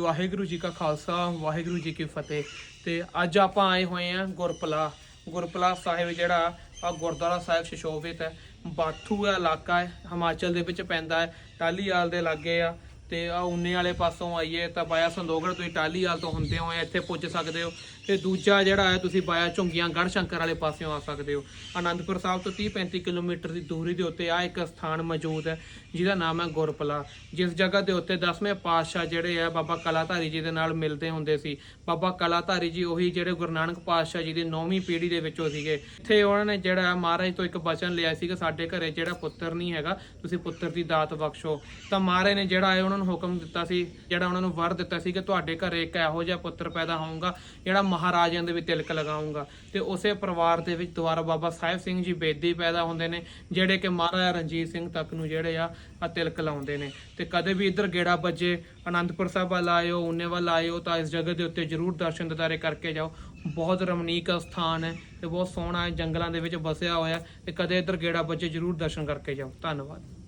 ਵਾਹਿਗੁਰੂ ਜੀ ਕਾ ਖਾਲਸਾ, ਵਾਹਿਗੁਰੂ ਜੀ ਕੀ ਫਤਿਹ। ਤੇ ਅੱਜ ਆਪਾਂ ਆਏ ਹੋਏ ਆ ਗੁਰਪਲਾ ਗੁਰਪਲਾ ਸਾਹਿਬ ਜਿਹੜਾ ਆ ਗੁਰਦੁਆਰਾ ਸਾਹਿਬ ਸ਼ਿਸ਼ੋਭਿਤ ਹੈ। ਬਾਥੂ ਦਾ ਇਲਾਕਾ ਹੈ, ਹਿਮਾਚਲ ਦੇ ਵਿੱਚ ਪੈਂਦਾ ਹੈ ਟਾਲੀਵਾਲ ਦੇ ਲਾਗੇ ਆ। ਤੇ ਆ ਉਨੇ ਵਾਲੇ ਪਾਸੋਂ ਆਈਏ ਤਾਂ ਬਾਇਆ ਸੰਦੋਗੜ ਤੁਸੀਂ ਟਾਲੀਵਾਲ ਤੋਂ ਹੁੰਦੇ ਹੋ ਇੱਥੇ ਪੁੱਜ ਸਕਦੇ ਹੋ। ਤੇ ਦੂਜਾ ਜਿਹੜਾ ਹੈ, ਤੁਸੀਂ ਬਾਇਆ ਝੁੰਗੀਆਂ ਗੜ ਸ਼ੰਕਰ ਵਾਲੇ ਪਾਸਿਓਂ ਆ ਸਕਦੇ ਹੋ। ਆਨੰਦਪੁਰ ਸਾਹਿਬ ਤੋਂ 30 35 ਕਿਲੋਮੀਟਰ ਦੀ ਦੂਰੀ ਦੇ ਉੱਤੇ ਆ ਇੱਕ ਸਥਾਨ ਮੌਜੂਦ ਹੈ, ਜਿਹਦਾ ਨਾਮ ਹੈ ਗੁਰਪਲਾ। ਜਿਸ ਜਗ੍ਹਾ ਦੇ ਉੱਤੇ 10ਵੇਂ ਪਾਤਸ਼ਾਹ ਜਿਹੜੇ ਆ ਬਾਬਾ ਕਲਾਧਾਰੀ ਜੀ ਦੇ ਨਾਲ ਮਿਲਦੇ ਹੁੰਦੇ ਸੀ। ਬਾਬਾ ਕਲਾਧਾਰੀ ਜੀ ਉਹੀ ਜਿਹੜੇ ਗੁਰੂ ਨਾਨਕ ਪਾਤਸ਼ਾਹ ਜੀ ਦੀ 9ਵੀਂ ਪੀੜ੍ਹੀ ਦੇ ਵਿੱਚੋਂ ਸੀਗੇ। ਇੱਥੇ ਉਹਨਾਂ ਨੇ ਜਿਹੜਾ ਮਹਾਰਾਜ ਤੋਂ ਇੱਕ ਬਚਨ ਲਿਆ ਸੀ ਕਿ ਸਾਡੇ ਘਰੇ ਜਿਹੜਾ ਪੁੱਤਰ ਨਹੀਂ ਹੈਗਾ, ਤੁਸੀਂ ਪੁੱਤਰ ਦੀ ਦਾਤ ਬਖਸ਼ੋ। ਤਾਂ ਮਹਾਰਾਜ ਨੇ ਜਿਹੜਾ ਹੈ, ਉਹਨਾਂ ਨੂੰ ਹੁਕਮ ਦਿੱਤਾ ਸੀ, ਜਿਹੜਾ ਉਹਨਾਂ ਨੂੰ ਵਰ ਦਿੱਤਾ ਸੀ ਕਿ ਤੁਹਾਡੇ ਘਰੇ ਇੱਕ ਇਹੋ ਜਿਹਾ ਪੁੱਤਰ ਪੈਦਾ ਹੋਊਗਾ, ਜਿਹੜਾ ਮਹਾਰਾਜਿਆਂ ਦੇ ਵੀ ਤਿਲਕ ਲਗਾਊਗਾ। ਤੇ ਉਸੇ ਪਰਿਵਾਰ ਦੇ ਵਿੱਚ ਦੁਆਰਾ ਬਾਬਾ ਸਾਹਿਬ ਸਿੰਘ ਜੀ ਬੇਦੀ ਪੈਦਾ ਹੁੰਦੇ ਨੇ, ਜਿਹੜੇ ਕਿ ਮਹਾਰਾਜਾ ਰਣਜੀਤ ਸਿੰਘ ਤੱਕ ਨੂੰ ਜਿਹੜੇ ਆ ਤਿਲਕ ਲਾਉਂਦੇ ਨੇ। ਤੇ ਕਦੇ ਵੀ ਇੱਧਰ ਗੇੜਾ ਵੱਜੇ, ਅਨੰਦਪੁਰ ਸਾਹਿਬ ਵੱਲ ਆਇਓ ਉਨੇ ਵੱਲ ਆਇਓ, ਤਾਂ ਇਸ ਜਗ੍ਹਾ ਦੇ ਉੱਤੇ ਜਰੂਰ ਦਰਸ਼ਨ ਦਿਦਾਰੇ ਕਰਕੇ ਜਾਓ। ਬਹੁਤ ਰਮਣੀਕ ਸਥਾਨ ਹੈ ਤੇ ਬਹੁਤ ਸੋਹਣਾ ਹੈ ਜੰਗਲਾਂ ਦੇ ਵਿੱਚ ਵਸਿਆ ਹੋਇਆ ਹੈ ਤੇ ਕਦੇ ਇੱਧਰ ਗੇੜਾ ਵੱਜੇ ਜਰੂਰ ਦਰਸ਼ਨ ਕਰਕੇ ਜਾਓ। ਧੰਨਵਾਦ।